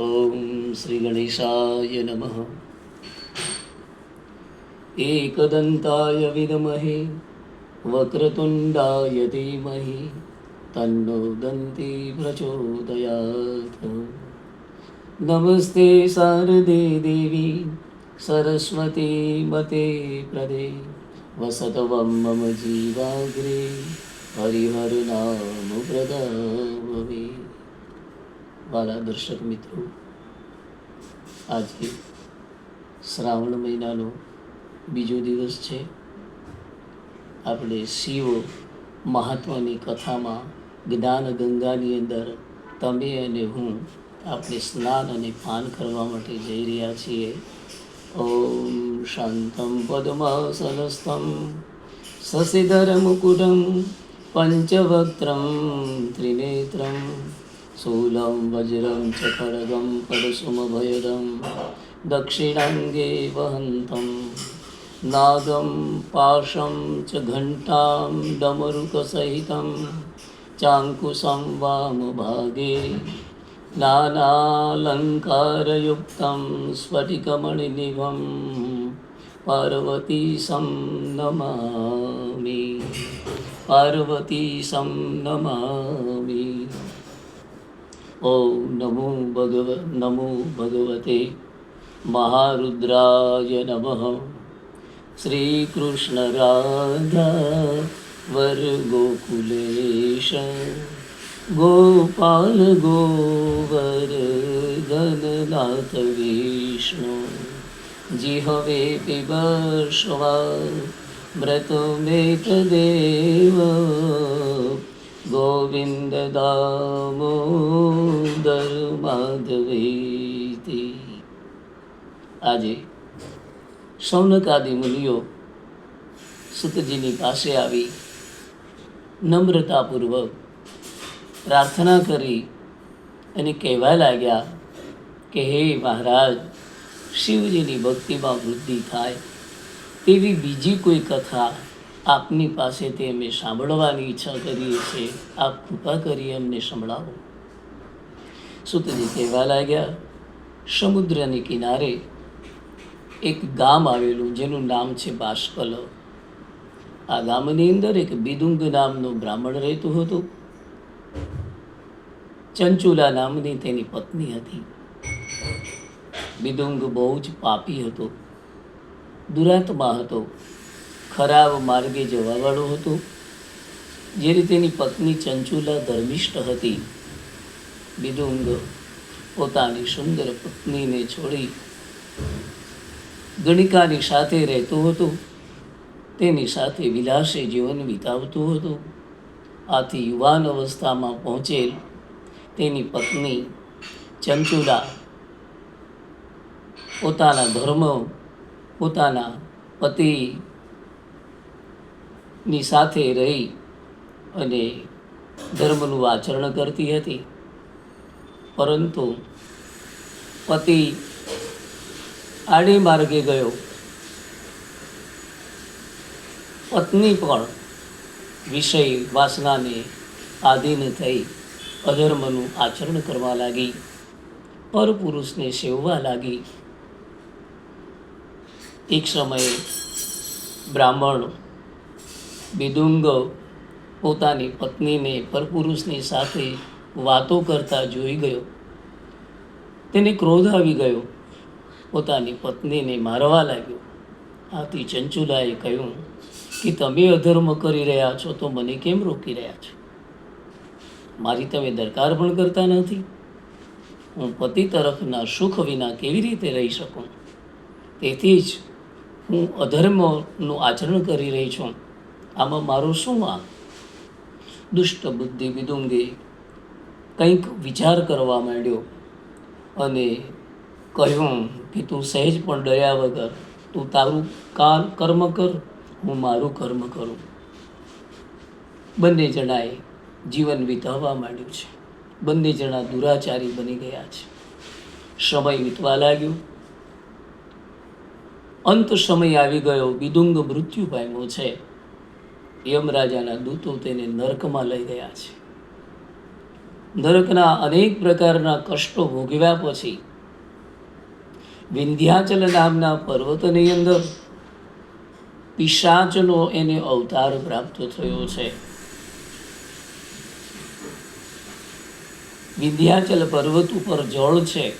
ॐ श्रीगणेशाय नमः एकदन्ताय विदमहे वक्रतुण्डाय धीमहि तन्नो दन्ती प्रचोदयात् नमस्ते शारदे देवी सरस्वती मते प्रदे वसतवं मम जीवाग्रे हरिहरनामप्रदामवे વાલા દર્શક મિત્રો આજે શ્રાવણ મહિનાનો બીજો દિવસ છે. આપણે શિવ મહાત્માની કથામાં જ્ઞાન ગંગાની અંદર તમે અને હું આપણે સ્નાન અને પાન કરવા માટે જઈ રહ્યા છીએ. ઓમ શાંતમ પદ્માસનસ્થમ શશિધરમુકુટમ પંચવક્ત્રમ ત્રિનેત્રं शूलं वज्रं च खड्गं परशुमभयदं दक्षिणाङ्गे वहन्तं नागं पाशं च घण्टां डमरुकसहितं चाङ्कुशं वामभागे नानालङ्कारयुक्तं स्फटिकमणिनिभं पार्वतीशं नमामि पार्वतीशं नमामि ઓમ નમો ભગવ નમો ભગવતે મહારુદ્રાય નમઃ શ્રી કૃષ્ણ રાધા વર ગોકુલેશ ગોપાલ ગોવર ધનનાથ ગોવિંદ દામોદર માધવેતિ. આજે સૌનકાદી મુનિઓ સુતજીની પાસે આવી નમ્રતાપૂર્વક પ્રાર્થના કરી અને કહેવા લાગ્યા કે હે મહારાજ, શિવજીની ભક્તિમાં વૃદ્ધિ થાય તેવી બીજી કોઈ કથા આપની પાસેથી અમે સાંભળવાની ઈચ્છા કરીએ છીએ આપ કૃપા કરી અમને સંભળાવો. સુતજી કહેવા લાગ્યા, સમુદ્રની કિનારે એક ગામ આવેલું, જેનું નામ છે બાષ્કલ આ ગામની અંદર એક બિદુંગ નામનો બ્રાહ્મણ રહેતું હતું. ચંચુલા નામની તેની પત્ની હતી. બિદુંગ બહુ જ પાપી હતો. દુરાત્મા હતો. ખરાબ માર્ગે જવાવાળું હતું. જે રીતેની પત્ની ચંચુલા ધર્મિષ્ઠ હતી બિદુંગ પોતાની સુંદર પત્નીને છોડી ગણિકાની સાથે રહેતું હતું. તેની સાથે વિલાસે જીવન વિતાવતું હતું. આથી યુવાન અવસ્થામાં પહોંચેલ તેની પત્ની ચંચુલા પોતાના ધર્મ, પોતાના પતિની સાથે રહી અને ધર્મનું આચરણ કરતી હતી. પરંતુ પતિ આડે માર્ગે ગયો. પત્ની પણ વિષય વાસનાને આધીન થઈ અધર્મનું આચરણ કરવા લાગી. પરપુરુષને સેવવા લાગી. એક સમયે બ્રાહ્મણ બિદુંગ પોતાની પત્નીને પરપુરુષની સાથે વાતો કરતા જોઈ ગયો. તેને ક્રોધ આવી ગયો. પોતાની પત્નીને મારવા લાગ્યો. આથી ચંચુલાએ કહ્યું કે, તમે અધર્મ કરી રહ્યા છો તો મને કેમ રોકી રહ્યા છો? મારી તમે દરકાર પણ કરતા નથી. હું પતિ તરફના સુખ વિના કેવી રીતે રહી શકું? તેથી જ હું અધર્મનું આચરણ કરી રહી છું. આમાં મારું શું વાંક દુષ્ટ બુદ્ધિ વિદુંગે કંઈક વિચાર કરવા માંડ્યો અને કહ્યું કે તું સહેજ પણ ડર્યા વગર તું તારું કાર કર્મ કર, હું મારું કર્મ કરું. બંને જણાએ જીવન વિતાવવા માંડ્યું છે. બંને જણા દુરાચારી બની ગયા છે. સમય વીતવા લાગ્યો. અંત સમય આવી ગયો. વિદુંગ મૃત્યુ પામ્યો છે. યમરાજાના દૂતો તેને નરકમાં લઈ ગયા છે. નરકના અનેક પ્રકારના કષ્ટો ભોગવ્યા પછી વિંધ્યાચલ નામના પર્વતની અંદર પિશાચનો એને અવતાર પ્રાપ્ત થયો છે. વિંધ્યાચલ પર્વત ઉપર જળ છે.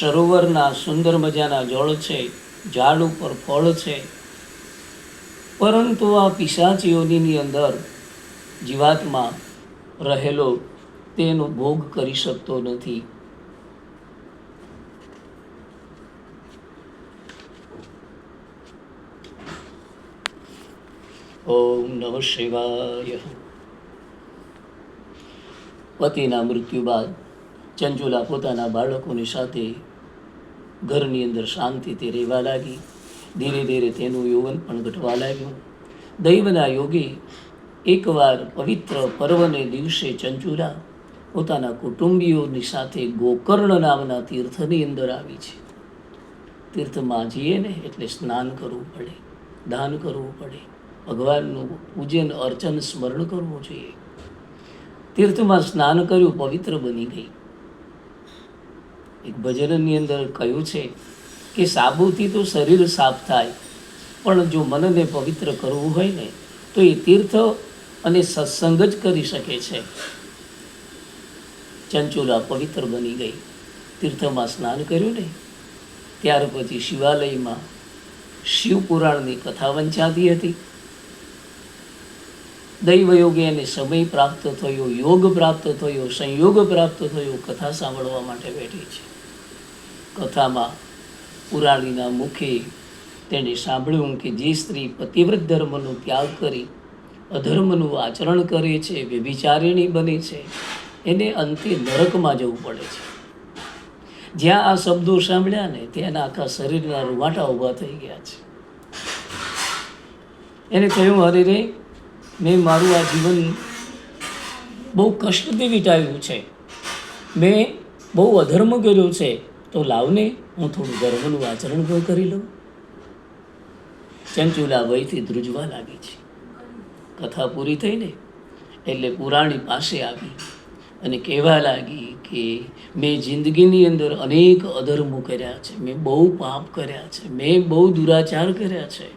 સરોવરના સુંદર મજાના જળ છે. ઝાડ ઉપર ફળ છે. પરંતુ આ પિશાચીઓની અંદર જીવાત્મા રહેલો તેનો ભોગ કરી શકતો નથી. ઓમ નમઃ શિવાય. પતિના મૃત્યુ બાદ ચંચુલા પોતાના બાળકોની સાથે ઘરની અંદર શાંતિથી રહેવા લાગી. ધીરે ધીરે તેનું યૌવન પણ ઘટવા લાગ્યું. દૈવના યોગી એકવાર પવિત્ર પર્વને દિવસે ચંચુરા પોતાના કુટુંબીઓની સાથે ગોકર્ણ નામના તીર્થની અંદર આવી છે. તીર્થમાં જઈએ ને એટલે સ્નાન કરવું પડે, દાન કરવું પડે, ભગવાનનું પૂજન, અર્ચન, સ્મરણ કરવું જોઈએ. તીર્થમાં સ્નાન કર્યું, પવિત્ર બની ગઈ. એક ભજનની અંદર કહ્યું છે કે સાબુથી તો શરીર સાફ થાય. પણ જો મનને પવિત્ર કરવું હોય ને, તો એ તીર્થ અને સત્સંગ જ કરી શકે છે. ચંચુલા પવિત્ર બની ગઈ. તીર્થમાં સ્નાન કર્યું ને, ત્યાર પછી શિવાલયમાં શિવ પુરાણની કથા વંચાતી હતી. દૈવ યોગે એને સમય પ્રાપ્ત થયો, યોગ પ્રાપ્ત થયો, સંયોગ પ્રાપ્ત થયો, કથા સાંભળવા માટે બેઠી છે. કથામાં પુરાણીના મુખે તેણે સાંભળ્યું કે જે સ્ત્રી પતિવ્રત ધર્મનો ત્યાગ કરી અધર્મનું આચરણ કરે છે, વ્યભિચારિણી બને છે, એને અંતે નરકમાં જવું પડે છે. જ્યાં આ શબ્દો સાંભળ્યા ને ત્યાંના આખા શરીરના રૂવાટા ઊભા થઈ ગયા છે. એને કહ્યું, અરે રે, મેં મારું આ જીવન બહુ કષ્ટથી વિતાવ્યું છે. મેં બહુ અધર્મ કર્યો છે. તો લાવને હું થોડું ગર્વનું આચરણ પણ કરી લઉં. ચંચુલા વયથી ધ્રુજવા લાગી છે. કથા પૂરી થઈ ને એટલે પુરાણી પાસે આવી અને કહેવા લાગી કે મેં જિંદગીની અંદર અનેક અધર્મો કર્યા છે. મેં બહુ પાપ કર્યા છે. મેં બહુ દુરાચાર કર્યા છે.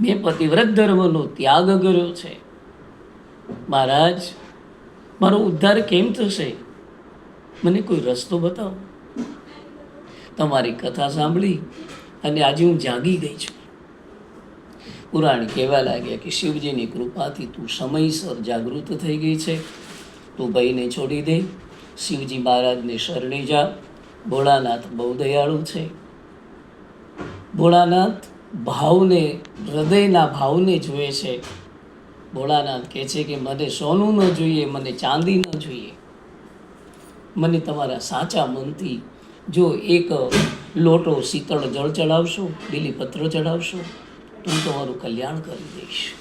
મેં પતિવ્રત ધર્મનો ત્યાગ કર્યો છે. મહારાજ, મારો ઉદ્ધાર કેમ થશે? મને કોઈ રસ્તો બતાવો. તમારી કથા સાંભળી અને આજે હું જાગી ગઈ છું. પુરાણ કહેવા લાગ્યા કે શિવજીની કૃપાથી તું સમયસર જાગૃત થઈ ગઈ છે. તું ભાઈને છોડી દે. શિવજી મહારાજને શરણે જા. ભોળાનાથ બહુ દયાળુ છે. ભોળાનાથ ભાવને, હૃદયના ભાવને જુએ છે. ભોળાનાથ કહે છે કે મને સોનું ન જોઈએ, મને ચાંદી ન જોઈએ. મને તમારા સાચા મનથી જો એક લોટો શીતળ જળ ચડાવશો બીલીપત્ર ચડાવશો, તો હું તમારું કલ્યાણ કરી દઈશ.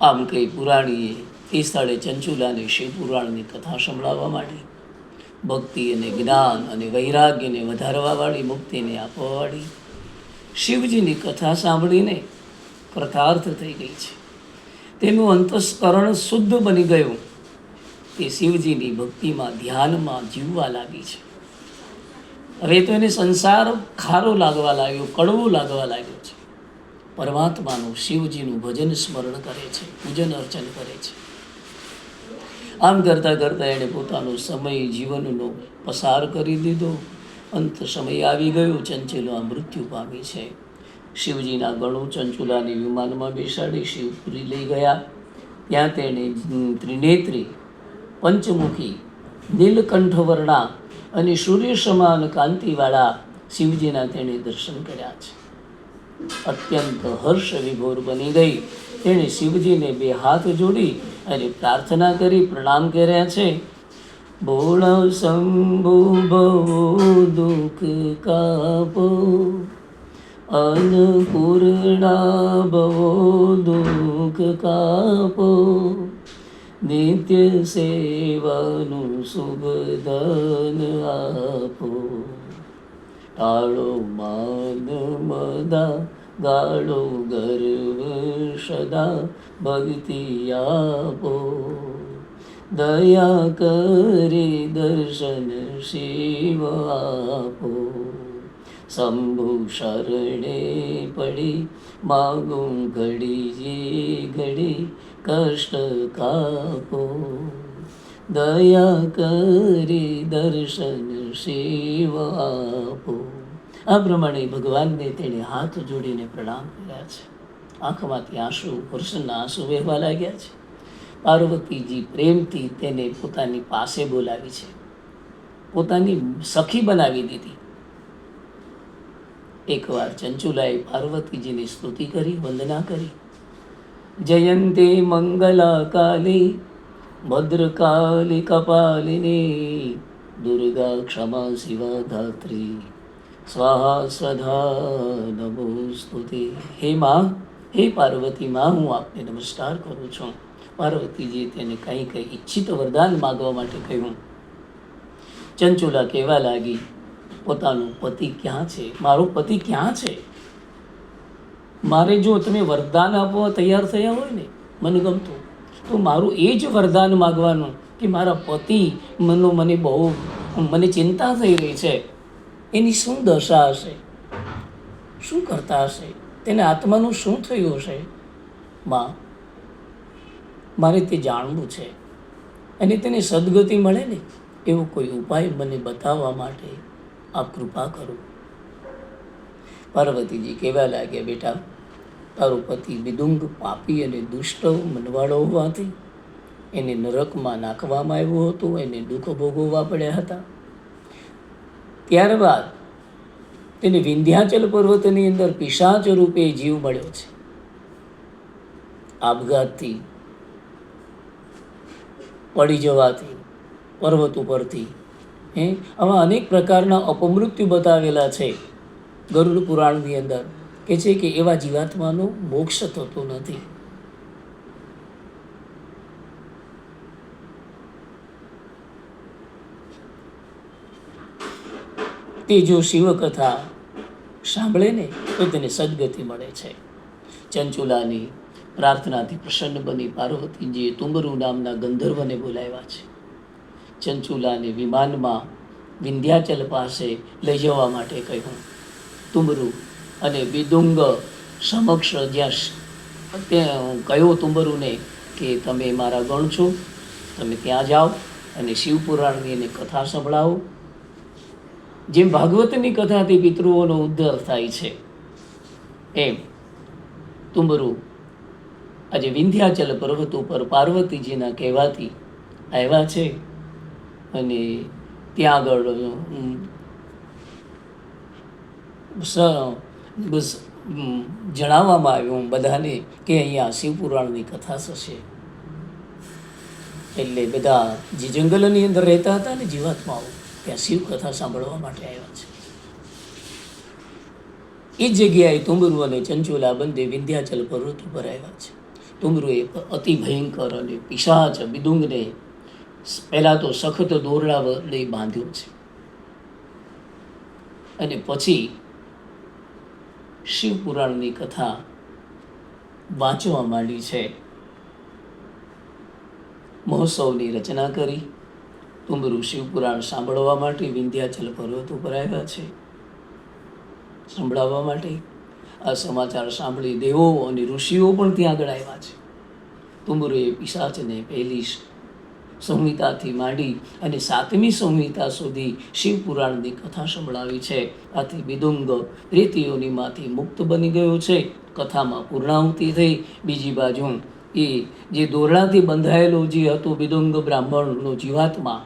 આમ કહી પુરાણીએ એ સ્થળે ચંચુલાને શિવ પુરાણની કથા સંભળાવવા માંડી. ભક્તિ અને જ્ઞાન અને વૈરાગ્યને વધારવાવાળી મુક્તિને આપવાવાળી શિવજીની કથા સાંભળીને કૃતાર્થ થઈ ગઈ છે. તેનું અંતસ્કરણ શુદ્ધ બની ગયું. તે શિવજીની ભક્તિમાં, ધ્યાનમાં જીવવા લાગી છે. હવે તો એને સંસાર ખારો લાગવા લાગ્યો, કડવો લાગવા લાગ્યો છે. પરમાત્માનું શિવજીનું ભજન સ્મરણ કરે છે, પૂજન અર્ચન કરે છે. આમ કરતાં કરતાં એણે પોતાનો સમય જીવનનો પસાર કરી દીધો. અંત સમય આવી ગયો, ચંચેલો આ મૃત્યુ પામી છે. શિવજીના ગણું ચંચુલાને વિમાનમાં બેસાડી શિવપુરી લઈ ગયા. ત્યાં તેણે ત્રિનેત્રી, પંચમુખી, નીલકંઠવર્ણા અને સૂર્ય સમાન કાંતિવાળા શિવજીના તેણે દર્શન કર્યા છે. અત્યંત હર્ષ વિભોર બની ગઈ. તેણે શિવજીને બે હાથ જોડી અને પ્રાર્થના કરી પ્રણામ કર્યા છે. ભોળા શંભુ બહુ દુઃખ કાપો. અન્નપૂર્ણા ભવો દુઃખ કાપો. નિત્ય સેવાનું શુભ ધન આપો. ટાળો માન મદા, ગાળો ગર્વ સદા, ભક્તિ આપો. દયા કરી દર્શન શિવ આપો. શંભુ શરણે પડી માગું ઘડી ઘડી કષ્ટ કાપો દયા કરી દર્શન શિવ આપો આ પ્રમાણે ભગવાનને તેણે હાથ જોડીને પ્રણામ કર્યા છે આંખમાંથી આંસુ કૃષ્ણના આંસુ વહેવા લાગ્યા છે પાર્વતીજી પ્રેમથી તેને પોતાની પાસે બોલાવી છે। પોતાની સખી બનાવી દીધી. એકવાર ચંચુલાએ પાર્વતીજીની સ્તુતિ કરી, વંદના કરી. જયંતે મંગલા કાલી ભદ્રકાલી, કપાલિની, દુર્ગા ક્ષમા શિવા ધાત્રી સ્વાહા સ્વધા નમો સ્તુતિ. હે માં, હે પાર્વતી માં, હું આપને નમસ્કાર કરું છું. પાર્વતીજીએ તેને કંઈ કંઈ ઈચ્છિત વરદાન માગવા માટે કહ્યું. ચંચુલા કહેવા લાગી પોતાનું પતિ ક્યાં છે? મારો પતિ ક્યાં છે? મારે જો તમે વરદાન આપવા તૈયાર થયા હોય ને, મને ગમતું. તો મારું એ જ વરદાન માગવાનું કે મારા પતિ મનો મને બહુ, મને ચિંતા થઈ રહી છે. એની શું દશા હશે? શું કરતા હશે? તેને આત્માનું શું થયું હશે? માં, મારે તે જાણવું છે. અને તેને સદગતિ મળે ને, એવો કોઈ ઉપાય મને બતાવવા માટે આપ કૃપા કરો. પાર્વતીજી કહેવા લાગ્યા, બેટા, તારો પતિ વિદુંગ પાપી અને દુષ્ટ મનવાળો હોવાથી એને નરકમાં નાખવામાં આવ્યો હતો, એને દુઃખ ભોગવવા પડ્યા હતા. ત્યારબાદ તેને વિંધ્યાચલ પર્વતની અંદર પિશાચ રૂપે જીવ મળ્યો છે. આપઘાતથી પડી જવાથી પર્વત ઉપરથી હે? આવા અનેક પ્રકારના અપમૃત્યુ બતાવેલા છે ગરુડ પુરાણની અંદર. કે છે કે એવા જીવાત્માનો મોક્ષ થતો નથી. તે જો શિવકથા સાંભળે ને, તો તેને સદગતિ મળે છે. ચંચુલાની પ્રાર્થનાથી પ્રસન્ન બની પાર્વતીજીએ તુંબરુ નામના ગંધર્વને બોલાવ્યા છે. ચંચુલાને વિમાનમાં વિંધ્યાચલ પાસે લઈ જવા માટે કહ્યું. તુમરુ અને બિદુંગ સમક્ષ જ્યાં તે કહ્યું તુંબરુને કે તમે મારા ગણ છો. તમે ત્યાં જાઓ અને શિવપુરાણની એને કથા સંભળાવો. જેમ ભાગવતની કથાથી પિતૃઓનો ઉદ્ધાર થાય છે, એમ તુંબરુ આજે વિંધ્યાચલ પર્વત ઉપર પાર્વતીજીના કહેવાથી આવ્યા છે. અને ત્યાં આગળ જણાવવામાં આવ્યું બધાને કે અહીંયા શિવપુરાણની કથા થશે. એટલે બધા જે જંગલની અંદર રહેતા હતા ને જીવાત્માઓ, ત્યાં શિવ કથા સાંભળવા માટે આવ્યા છે. એ જગ્યાએ તુંબરુ અને ચંચુલા બંને વિંધ્યાચલ પર્વત ઉપર આવ્યા છે. તુંબરુએ અતિ ભયંકર અને પિશાચ, બિદુંગને પહેલાં તો સખત દોરડા વડે બાંધ્યો છે. અને પછી શિવપુરાણની કથા વાંચવા માંડી છે. મહોત્સવની રચના કરી. તુંબરુ શિવપુરાણ સાંભળવા માટે વિંધ્યાચલ પર્વત ઉપર આવ્યા છે. સંભળાવવા માટે આ સમાચાર સાંભળી દેવો અને ઋષિઓ પણ ત્યાં આગળ આવ્યા છે. તુંબરુએ પિશાચને પહેલી સંહિતાથી માંડી અને સાતમી સંહિતા સુધી શિવપુરાણની કથા સંભળાવી છે. આથી બિદુંગ રીતિઓનીમાંથી મુક્ત બની ગયો છે. કથામાં પૂર્ણાહુતિ થઈ. બીજી બાજુ એ જે દોરડાથી બંધાયેલો જે હતો બિદુંગ બ્રાહ્મણનો જીવાત્મા,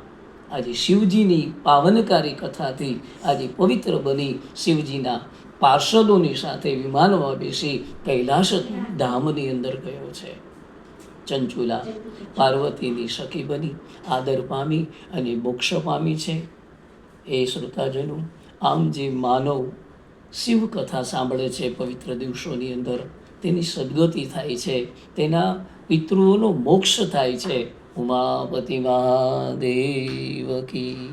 આજે શિવજીની પાવનકારી કથાથી આજે પવિત્ર બની શિવજીના પાર્ષદોની સાથે વિમાનમાં બેસી કૈલાસ ધામની અંદર ગયો છે. ચંચુલા પાર્વતીની સખી બની, આદર પામી અને મોક્ષ પામી છે. એ શ્રોતાજનો આમ જે માનવ શિવ કથા સાંભળે છે પવિત્ર દિવસોની અંદર, તેની સદગતિ થાય છે, તેના પિતૃઓનો મોક્ષ થાય છે. ઉમાપતિ મહાદેવ કી